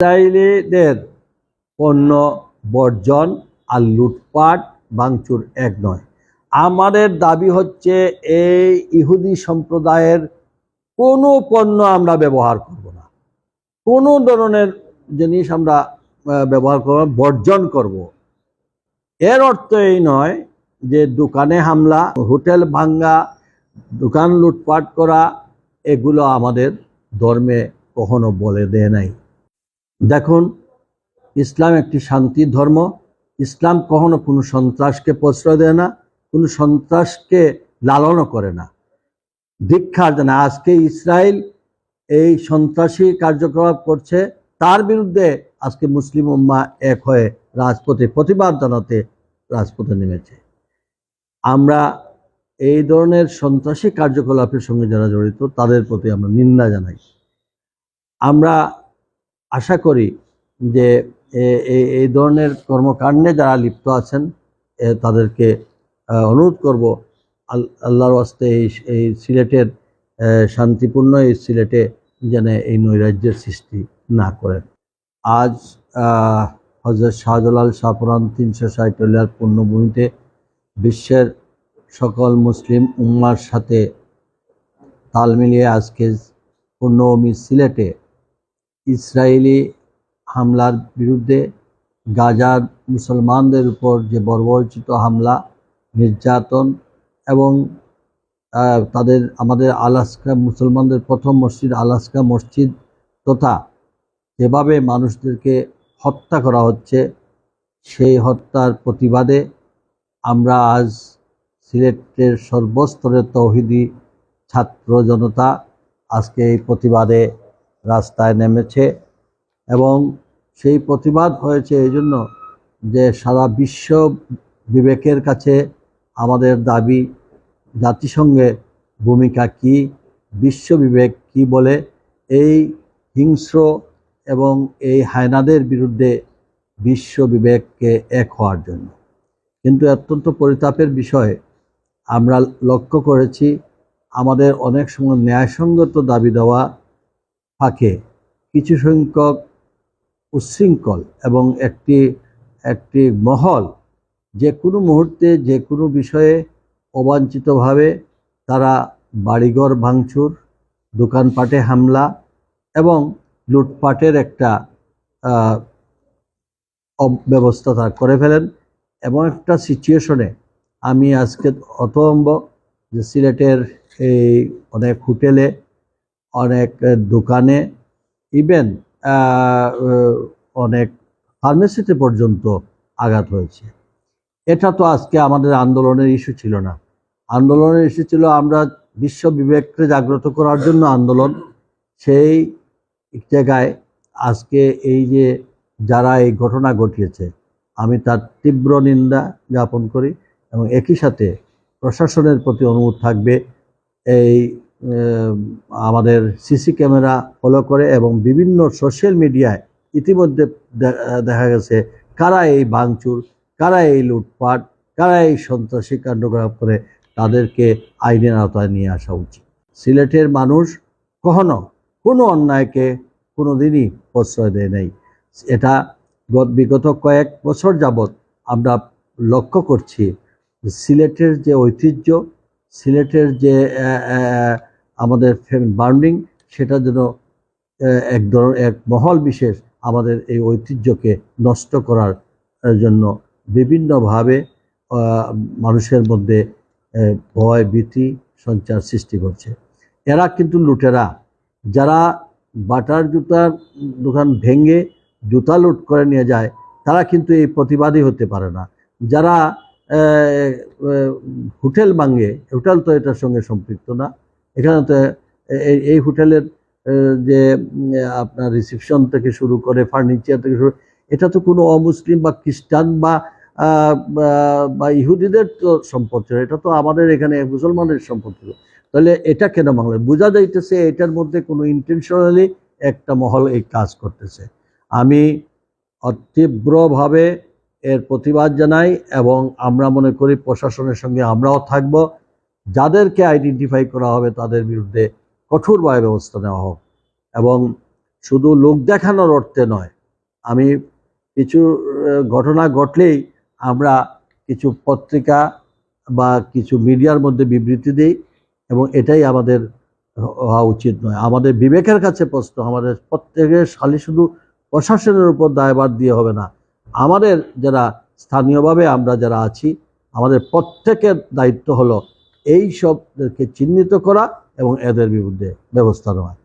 ইসরায়েলিদের পণ্য বর্জন আর লুটপাট ভাঙচুর এক নয়। আমাদের দাবি হচ্ছে এই ইহুদি সম্প্রদায়ের কোনো পণ্য আমরা ব্যবহার করব না। কোনো ধরনের জিনিস আমরা ব্যবহার করব বর্জন করব। এর অর্থ এই নয় যে দোকানে হামলা, হোটেল ভাঙ্গা, দোকান লুটপাট করা, এগুলো আমাদের ধর্মে কখনো বলে দেয় নাই। দেখুন, ইসলাম একটি শান্তির ধর্ম। ইসলাম কখনো কোনো সন্ত্রাসকে প্রশ্রয় দেয় না, কোনো সন্ত্রাসকে লালনও করে না। দীক্ষার জানা আজকে ইসরায়েল এই সন্ত্রাসী কার্যকলাপ করছে, তার বিরুদ্ধে আজকে মুসলিম উম্মা এক হয়ে রাজপথে প্রতিবাদ জানাতে রাজপথে নেমেছে। আমরা এই ধরনের সন্ত্রাসী কার্যকলাপের সঙ্গে যারা জড়িত, তাদের প্রতি আমরা নিন্দা জানাই। আমরা আশা করি যে এই ধরনের কর্মকাণ্ডে যারা লিপ্ত আছেন তাদেরকে অনুরোধ করব, আল- আল্লাহর এই এই সিলেটের শান্তিপূর্ণ এই সিলেটে যেন এই নৈরাজ্যের সৃষ্টি না করেন। আজ হজরত শাহজালাল শাহপুরান তিনশো ষাটলিয়ার পূর্ণভূমিতে বিশ্বের সকল মুসলিম উম্মার সাথে তাল মিলিয়ে আজকে পূর্ণভূমি সিলেটে ইসরায়েলি হামলার বিরুদ্ধে গাজার মুসলমানদের উপর যে বর্বরচিত হামলা, নির্যাতন এবং তাদের, আমাদের আলাস্কা, মুসলমানদের প্রথম মসজিদ, আলাস্কা মসজিদ তথা যেভাবে মানুষদেরকে হত্যা করা হচ্ছে, সেই হত্যার প্রতিবাদে আমরা আজ সিলেটের সর্বস্তরের তৌহিদি ছাত্র জনতা আজকে এই প্রতিবাদে রাস্তায় নেমেছে এবং সেই প্রতিবাদ হয়েছে এই জন্য যে সারা বিশ্ব বিবেকের কাছে আমাদের দাবি জাতিসংঘের ভূমিকা কি, বিশ্ব বিবেক কি বলে এই হিংস্র এবং এই হায়নাদের বিরুদ্ধে বিশ্ব বিবেককে এক হওয়ার জন্য। কিন্তু অত্যন্ত পরিতাপের বিষয়ে, আমরা লক্ষ্য করেছি আমাদের অনেক সময় ন্যায়সঙ্গত দাবি দেওয়া ফাঁকে। কিছু সংখ্যক উচ্ছৃঙ্খল এবং একটি একটি মহল যে কোনো মুহূর্তে যে কোনো বিষয়ে অবাঞ্ছিতভাবে তারা বাড়িঘর ভাঙচুর, দোকানপাটে হামলা এবং লুটপাটের একটা ব্যবস্থা তারা করে ফেলেন। এমন একটা সিচুয়েশনে আমি আজকে অতম্ব যে সিলেটের এই অনেক হোটেলে অনেক দোকানে ইভেন অনেক ফার্মেসিতে পর্যন্ত আঘাত হয়েছে। এটা তো আজকে আমাদের আন্দোলনের ইস্যু ছিল না। আন্দোলনের ইস্যু ছিল আমরা বিশ্ব বিবেককে জাগ্রত করার জন্য আন্দোলন। সেই জায়গায় আজকে এই যে যারা এই ঘটনা ঘটিয়েছে, আমি তার তীব্র নিন্দা জ্ঞাপন করি এবং একই সাথে প্রশাসনের প্রতি অনুরোধ থাকবে এই আমাদের সিসি ক্যামেরা ফলো করে এবং বিভিন্ন সোশ্যাল মিডিয়ায় ইতিমধ্যে দেখা গেছে কারা এই ভাঙচুর, কারা এই লুটপাট, কারা এই সন্ত্রাসী কাণ্ডকলাপ করে তাদেরকে আইনের আওতায় নিয়ে আসা উচিত। সিলেটের মানুষ কখনো কোনো অন্যায়কে কোনো দিনই প্রশ্রয় দেয় নাই। এটা গত- বিগত কয়েক বছর যাবৎ আমরা লক্ষ্য করছি সিলেটের যে ঐতিহ্য, সিলেটের যে আমাদের ফ্যামিলি বার্নিং সেটা যেন এক ধরনের, এক মহল বিশেষ আমাদের এই ঐতিহ্যকে নষ্ট করার জন্য বিভিন্নভাবে মানুষের মধ্যে ভয়, ভীতি, সঞ্চার সৃষ্টি করছে। এরা কিন্তু লুটেরা। যারা বাটার জুতার দোকান ভেঙে জুতা লুট করে নিয়ে যায়, তারা কিন্তু এই প্রতিবাদী হতে পারে না। যারা হোটেল ভাঙে, হোটেল তো এটার সঙ্গে সম্পৃক্ত না। এখানে তো এই- হোটেলের যে আপনার রিসিপশন থেকে শুরু করে ফার্নিচার থেকে শুরু, এটা তো কোনো অমুসলিম বা খ্রিস্টান বা বা- ইহুদিদের তো সম্পদ ছিল, এটা তো আমাদের এখানে মুসলমানের সম্পদ ছিল। তাহলে এটা কেন বাংলা বোঝা যাইতেছে এটার মধ্যে কোনো ইন্টেনশনালি একটা মহল এই কাজ করতেছে। আমি তীব্রভাবে এর প্রতিবাদ জানাই এবং আমরা মনে করি প্রশাসনের সঙ্গে আমরাও থাকব। যাদেরকে আইডেন্টিফাই করা হবে, তাদের বিরুদ্ধে কঠোরভাবে ব্যবস্থা নেওয়া হোক। এবং শুধু লোক দেখানোর অর্থে নয়, আমি কিছু ঘটনা ঘটলেই আমরা কিছু পত্রিকা বা কিছু মিডিয়ার মধ্যে বিবৃতি দিই এবং এটাই আমাদের হওয়া উচিত নয়। আমাদের বিবেকের কাছে প্রশ্ন, আমাদের প্রত্যেকের সালি শুধু প্রশাসনের উপর দায়ভার দিয়ে হবে না, আমাদের যারা স্থানীয়ভাবে আমরা যারা আছি, আমাদের প্রত্যেকের দায়িত্ব হলো এই সবকে চিহ্নিত করা এবং এদের বিরুদ্ধে ব্যবস্থা নেওয়া।